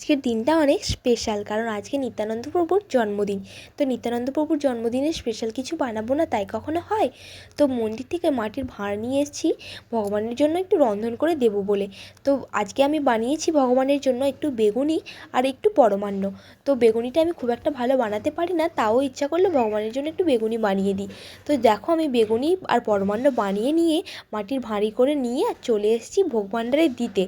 আজকের দিনটা অনেক স্পেশাল কারণ আজকে নিত্যানন্দ প্রভুর জন্মদিন। তো নিত্যানন্দ প্রভুর জন্মদিনে স্পেশাল কিছু বানাবো না, তাই কখনো হয়? তো মন্দির থেকে মাটির ভাঁড় নিয়ে এসেছি, ভগবানের জন্য একটু রন্ধন করে দেবো বলে। তো আজকে আমি বানিয়েছি ভগবানের জন্য একটু বেগুনি আর একটু পরমান্ন। তো বেগুনিটা আমি খুব একটা ভালো বানাতে পারি না, তাও ইচ্ছা করলে ভগবানের জন্য একটু বেগুনি বানিয়ে দিই। তো দেখো আমি বেগুনি আর পরমান্ন বানিয়ে নিয়ে মাটির ভাঁড়ি করে নিয়ে আর চলে এসেছি ভোগ দিতে।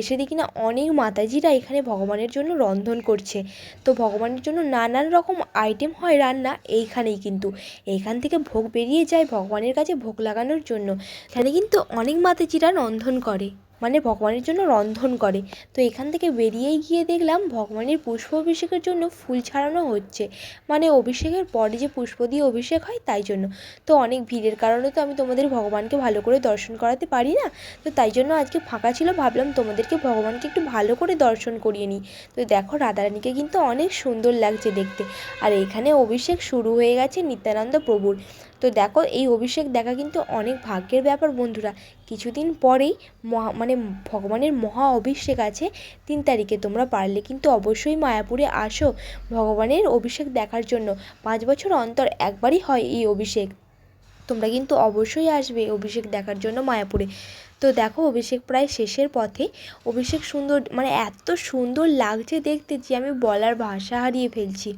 এসে দেখি না অনেক মাতাজিরা এখানে ভগবানের জন্য রন্ধন করছে। তো ভগবানের জন্য নানান রকম আইটেম হয় রান্না এইখানেই কিন্তু। এইখান থেকে ভোগ বেরিয়ে যায় ভগবানের কাছে ভোগ লাগানোর জন্য। এখানে কিন্তু অনেক মাতাজিরা রন্ধন করে। মানে ভগবানের জন্য রন্ধন করে। তো এখান থেকে বেরিয়েই গিয়ে দেখলাম ভগবানের পুষ্প অভিষেকের জন্য ফুল ছাড়ানো হচ্ছে। মানে অভিষেকের পরে যে পুষ্প দিয়ে অভিষেক হয় তাই জন্য। তো অনেক ভিড়ের কারণে তো আমি তোমাদের ভগবানকে ভালো করে দর্শন করাতে পারি না। তো তাই জন্য আজকে ফাঁকা ছিল, ভাবলাম তোমাদেরকে ভগবানকে একটু ভালো করে দর্শন করিয়ে নিই। তো দেখো রাধারানীকে কিন্তু অনেক সুন্দর লাগছে দেখতে। আর এখানে অভিষেক শুরু হয়ে গেছে নিত্যানন্দ প্রভুর। তো দেখো, এই অভিষেক দেখা কিন্তু অনেক ভাগ্যের ব্যাপার বন্ধুরা। কিছুদিন পরেই মহা মানে ভগবানের মহা অভিষেক আছে তিন তারিখে। তোমরা পারলে কিন্তু অবশ্যই মায়াপুরে আসো ভগবানের অভিষেক দেখার জন্য। পাঁচ বছর অন্তর একবারই হয় এই অভিষেক। তোমরা কিন্তু অবশ্যই আসবে অভিষেক দেখার জন্য মায়াপুরে। তো দেখো, অভিষেক প্রায় শেষের পথে। অভিষেক সুন্দর মানে এত সুন্দর লাগছে দেখতে যে আমি বলার ভাষা হারিয়ে ফেলছি।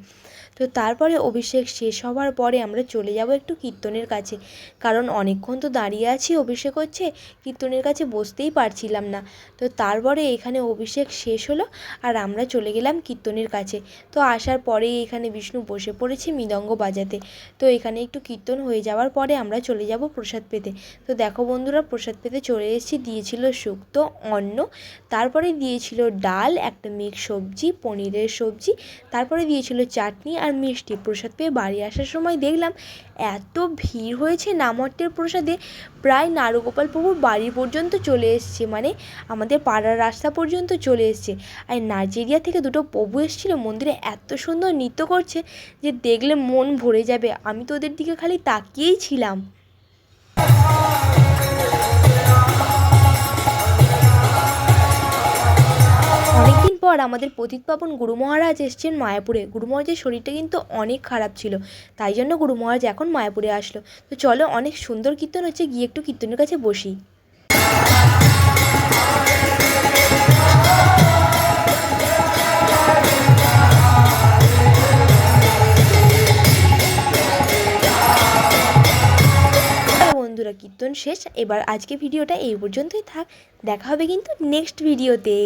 তো তারপরে অভিষেক শেষ হওয়ার পরে আমরা চলে যাব একটু কীর্তনের কাছে। কারণ অনেকক্ষণ তো দাঁড়িয়ে আছি, অভিষেক হচ্ছে কীর্তনের কাছে বসতেই পারছিলাম না। তো তারপরে এখানে অভিষেক শেষ হলো আর আমরা চলে গেলাম কীর্তনের কাছে। তো আসার পরেই এখানে বিষ্ণু বসে পড়েছে মৃদঙ্গ বাজাতে। তো এখানে একটু কীর্তন হয়ে যাওয়ার পরে আমরা চলে যাব প্রসাদ পেতে। তো দেখো বন্ধুরা, প্রসাদ পেতে চলে এসেছি। দিয়েছিল শুক্তো, অন্ন, তারপরে দিয়েছিল ডাল, একটা মিক্স সবজি, পনিরের সবজি, তারপরে দিয়েছিল চাটনি আর মিষ্টি প্রসাদ পেয়ে বাড়ি আসার সময় দেখলাম এত ভিড় হয়েছে নামহট্টের প্রসাদে, প্রায় নারুগোপাল প্রভুর বাড়ি পর্যন্ত চলে এসছে মানে আমাদের পাড়ার রাস্তা পর্যন্ত চলে এসছে। আর নাইজেরিয়া থেকে দুটো প্রভু এসেছিল, মন্দিরে এত সুন্দর নৃত্য করছে যে দেখলে মন ভরে যাবে। আমি তো ওদের দিকে খালি তাকিয়েই ছিলাম। পর আমাদের পতিত পাবন গুরু মহারাজ এসছেন মায়াপুরে। গুরু মহারাজের শরীরটা কিন্তু অনেক খারাপ ছিল, তাই জন্য গুরু মহারাজ এখন মায়াপুরে আসলো। তো চলো অনেক সুন্দর কীর্তন হচ্ছে, গিয়ে একটু কীর্তনের কাছে বসি। বন্ধুরা, কীর্তন শেষ। এবার আজকে ভিডিওটা এই পর্যন্তই থাক। দেখা হবে কিন্তু নেক্সট ভিডিওতে